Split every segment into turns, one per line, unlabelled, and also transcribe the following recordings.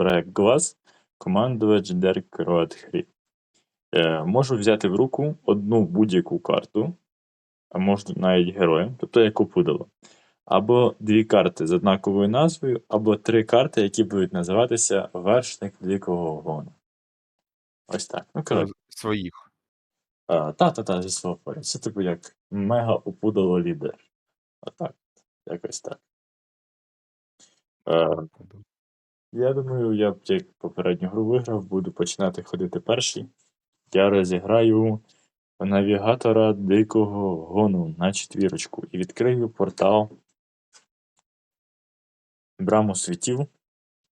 Брек-Глас, командувач Дерк Роадхрі. Е, можу взяти в руку одну будь-яку карту, а можна навіть героя, тобто як опудало. Або дві карти з однаковою назвою, або три карти, які будуть називатися Вершник Великого Гону. Ось так. Ну, коротше.
Своїх.
Та-та-та, зі свого поля. Це типу як мега опудало лідер. Отак. Якось так. Е, я думаю, я б як попередню гру виграв, буду починати ходити перший. Я розіграю навігатора Дикого Гону на четвірочку і відкрию портал Браму світів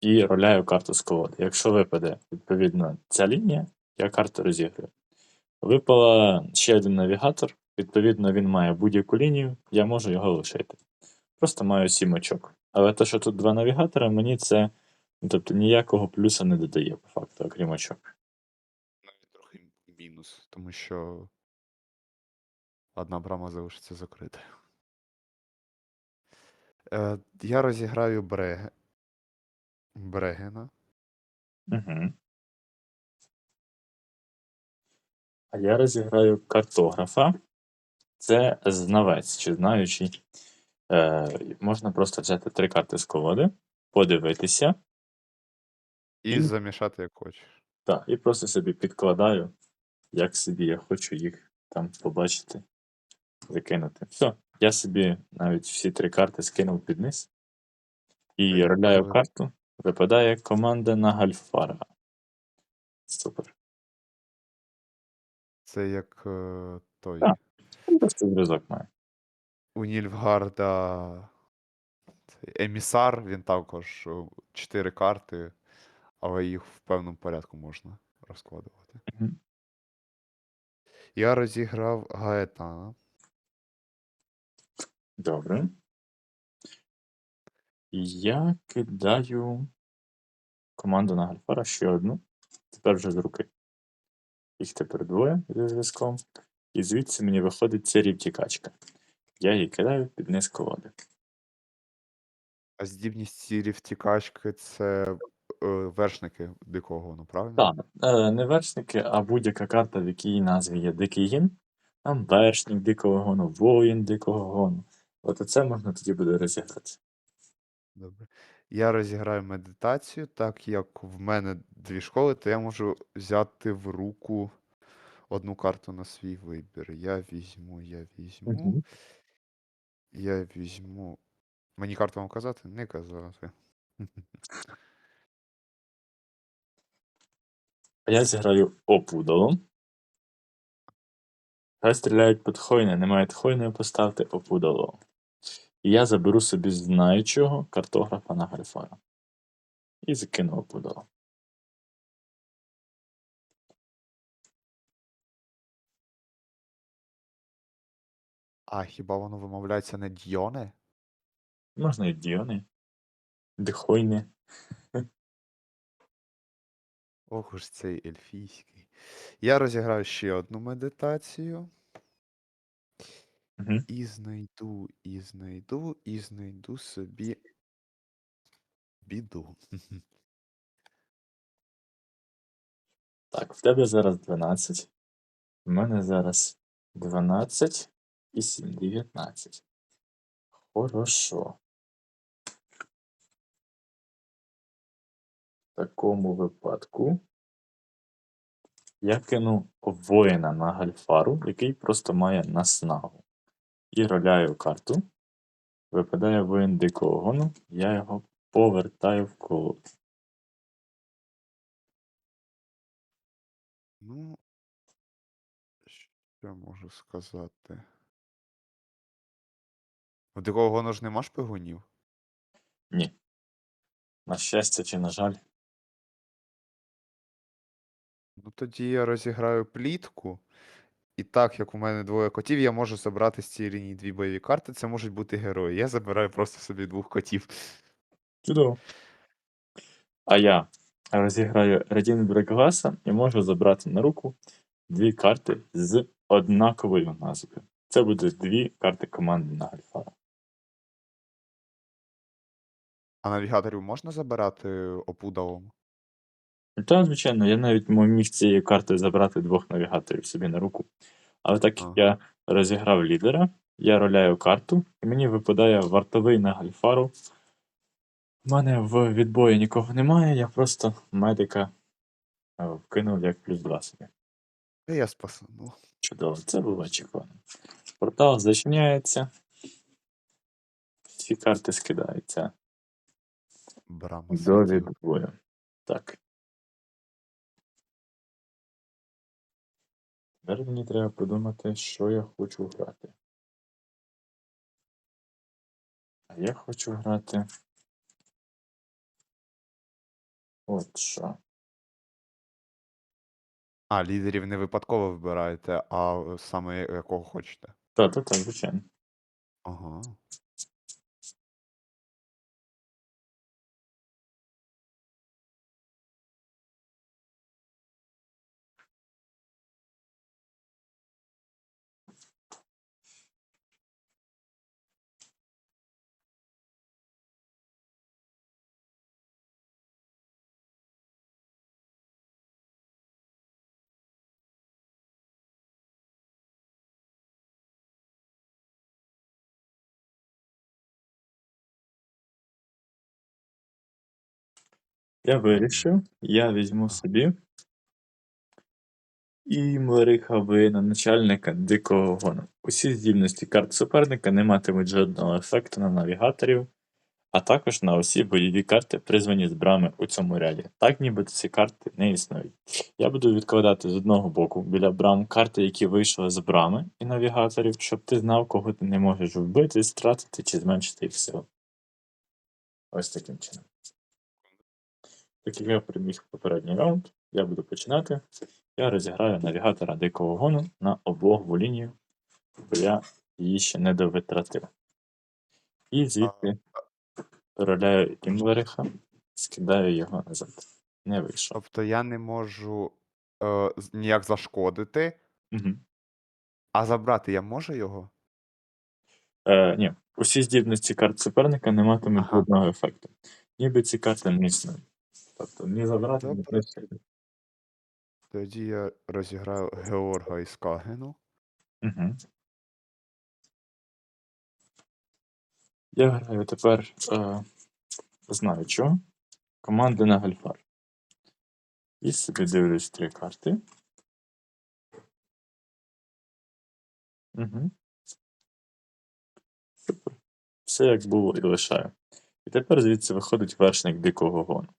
і роляю карту з колоди. Якщо випаде, відповідно, ця лінія, я карту розіграю. Випала ще один навігатор, відповідно, він має будь-яку лінію, я можу його лишити. Просто маю сім очок. Але те, що тут два навігатора, мені це тобто ніякого плюса не додає, по факту, окрім очок.
Навіть трохи мінус, тому що одна брама залишиться закритою. Е, я розіграю Бреге... Брегена.
Угу. А я розіграю картографа. Це знавець чи знаючий. Е, Можна просто взяти три карти з колоди, подивитися.
І замішати як хочеш.
Так, і просто собі підкладаю, як собі я хочу їх там побачити, закинути. Все, я собі навіть всі три карти скинув під низ. І
Так,
роляю карту. Випадає команда на Гальфара. Супер.
Це як е, той.
Так. Просто зв'язок має.
У Нільфгарда цей емісар, він також е, чотири карти, але їх в певному порядку можна розкладувати.
Мгм.
Я розіграв Гаетана.
Добре. Я кидаю команду на Гальфара ще одну. Тепер вже з руки. Їх тепер двоє зі зв'язком. І звідси мені виходить ця рівтікачка. Я її кидаю під низ колоди.
А здібність цієї втікачки це вершники дикого, ну правильно?
Так, е, не вершники, а будь-яка карта, в якій назві є Дикий гін. Там вершник дикого гону, воїн дикого гону. От оце можна тоді буде розіграти.
Добре. Я розіграю медитацію, так як в мене дві школи, то я можу взяти в руку одну карту на свій вибір. Я візьму, я візьму,
Мгм.
я візьму. Мені карту вам казати? Не казати.
А я зіграю опудало. Хай стріляють під хойне, немає хойної, поставте опудало. І я заберу собі знаючого картографа на Гальфара. І закину опудало.
А хіба воно вимовляється не Дьоне?
Можна і Діони, Дихойне.
Ох уж цей ельфійський. Я розіграю ще одну медитацію.
Мгм.
І знайду, і знайду, і знайду собі біду.
Так, в тебе зараз 12. У мене зараз 12 і 7, 19. Хорошо. Такому випадку я кину воїна на гальфару, який просто має наснагу. І роляю карту. Випадає воїн дикого гону, я його повертаю в колоду.
Ну, що я можу сказати? У дикого гону ж нема шпигунів?
Ні. На щастя чи на жаль.
Ну тоді я розіграю плітку. І так, як у мене двоє котів, я можу забрати з цієї лінії дві бойові карти. Це можуть бути герої. Я забираю просто собі двох котів.
Чудово. А я розіграю Радін Брекласа і можу забрати на руку дві карти з однаковою назвою. Це будуть дві карти команди на Гальфара.
А навігаторів можна забирати опудалом?
Та, звичайно, я навіть мо- міг цією картою забрати двох навігаторів собі на руку. Але так як
А.
я розіграв лідера, я роляю карту, і мені випадає вартовий на гальфару. У мене в відбої нікого немає, я просто медика е, вкинув як плюс 2 собі.
Та я спасану.
Чудово, це було очікувано. Портал зачиняється. Всі карти скидаються
Брама
до відбою. Так. Тепер мені треба подумати, що я хочу грати. А я хочу грати. От що.
А, лідерів не випадково вибираєте, а саме якого хочете.
Так, так, так, звичайно.
Ага.
Я вирішив, я візьму собі і Млериха на начальника дикого гону. Усі здібності карт суперника не матимуть жодного ефекту на навігаторів, а також на усі бойові карти, призвані з брами у цьому ряді. Так ніби ці карти не існують. Я буду відкладати з одного боку біля брам карти, які вийшли з брами і навігаторів, щоб ти знав, кого ти не можеш вбити, стратити чи зменшити їх силу. Ось таким чином. Так як я переміг попередній раунд, я буду починати. Я розіграю навігатора дикого гону на облогову лінію, бо я її ще не довитратив. І звідти переляю Імлериха, скидаю його назад. Не вийшов.
Тобто я не можу е, ніяк зашкодити,
Угу.
а забрати я можу його?
Е, ні, усі здібності карт суперника не матимуть
Ага.
жодного ефекту. Ніби ці карти не існують. Тобто ні забрати, ні
Добре. Тоді я розіграю Георга із Кагену.
Угу. Я граю тепер е, знаю чого. Команди на Гальфар. І собі дивлюсь три карти. Угу. Супер. Все як було і лишаю. І тепер звідси виходить вершник дикого гону.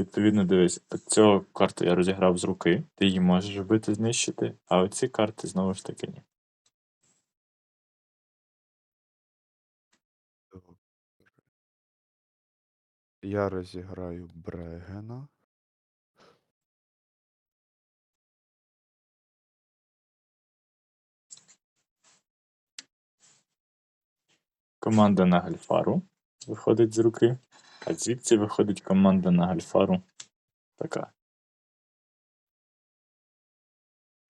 Відповідно, дивись, цього карту я розіграв з руки, ти її можеш вбити, знищити, а оці карти знову ж таки ні.
Я розіграю Брегена.
Команда на Гальфару виходить з руки, а звідси виходить команда на Гальфару така.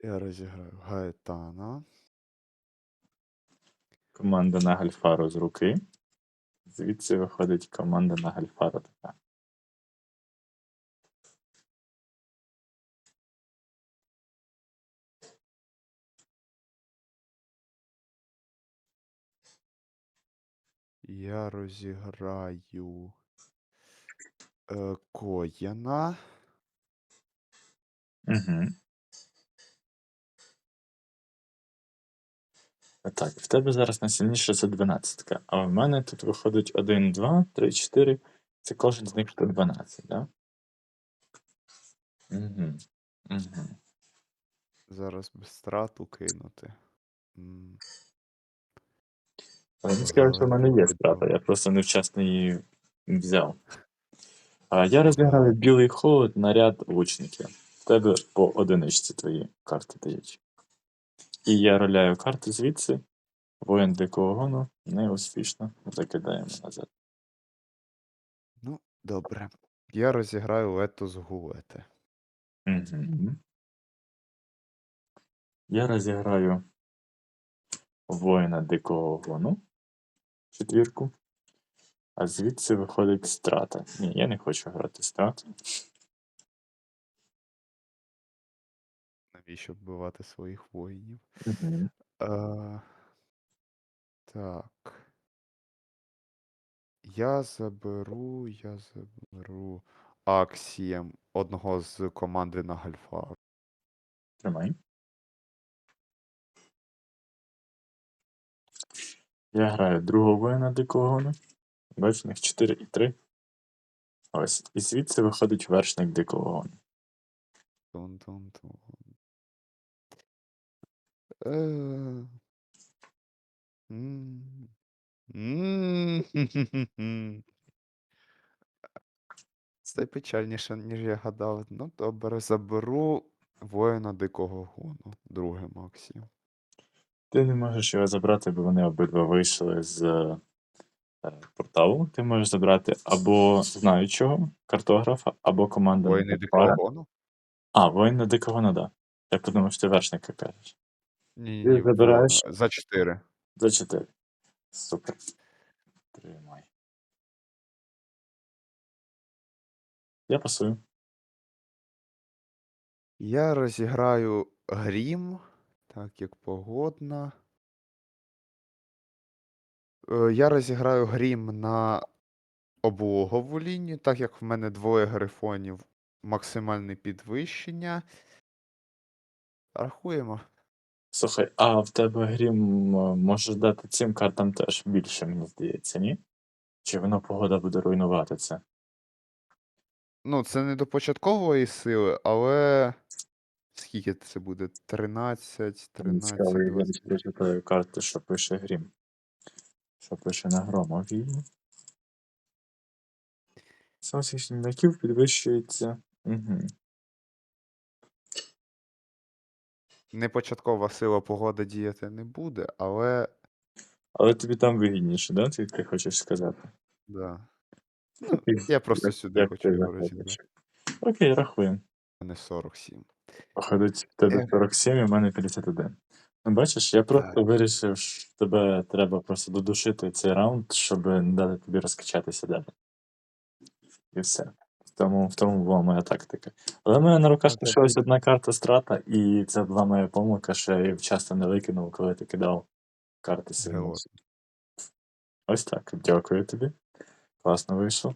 Я розіграю Гаетана.
Команда на Гальфару з руки. Звідси виходить команда на Гальфару така.
Я розіграю е, Коєна.
Угу. Так, в тебе зараз найсильніше це 12, а в мене тут виходить 1, 2, 3, 4. Це кожен з них 112, так? Угу. Угу.
Зараз без страту кинути. М,
Але не скажу, що в мене є страта, я просто невчасно її взяв. А я розіграю білий холод на ряд лучників. В тебе по одиничці твої карти дають. І я роляю карти звідси. Воїн дикого гону неуспішно закидаємо назад.
Ну, добре. Я розіграю Летос Гулете.
Угу. Я розіграю воїна дикого гону. Четвірку. А звідси виходить страта. Ні, я не хочу грати страту.
Навіщо вбивати своїх воїнів? Е, так. Я заберу, я заберу Аксієм одного з команди на Гальфар.
Тримай. Я граю другого воїна дикого них 4 і 3. Ось. І звідси виходить вершник дикого гону.
Тун-тун-тун. Е, м, м, Це печальніше, ніж я гадав. Ну, добре, заберу воїна дикого гону, друге Максі.
Ти не можеш його забрати, бо вони обидва вийшли з е, порталу. Ти можеш забрати або знаючого картографа, або команду
Воїни
Гальфара.
дикого гону?
А, воїн на дикого нада. Я подумав, що ти вершника кажеш.
Ні,
Ти
ні,
забираєш?
за 4.
За 4. Супер. Тримай. Я пасую.
Я розіграю грім, так як погодна. Е, Я розіграю грім на облогову лінію, так як в мене двоє грифонів, максимальне підвищення. Рахуємо.
Слухай, а в тебе грім е, може дати цим картам теж більше, мені здається, ні? Чи воно погода буде руйнувати це?
Ну, це не до початкової сили, але. Скільки це буде? 13, 13,
цікаво, я
20.
прочитаю карти, що пише грім. Що пише на громові. Сонячних знаків підвищується. Угу.
Не початкова сила погода діяти не буде, але.
Але тобі там вигідніше, да? Ти, ти хочеш сказати?
Да.
І
Я просто сюди хочу його
захочеш.
розіграти.
Окей, рахуємо.
У мене 47.
Походить, в тебе 47, і в мене 51. Ну, бачиш, я просто
Так.
вирішив, що тебе треба просто додушити цей раунд, щоб не дати тобі розкачатися далі. І все. В тому, в тому була моя тактика. Але в мене на руках лишилась одна карта страта, і це була моя помилка, що я її вчасно не викинув, коли ти кидав карти сильно. Ось так. Дякую тобі. Класно вийшло.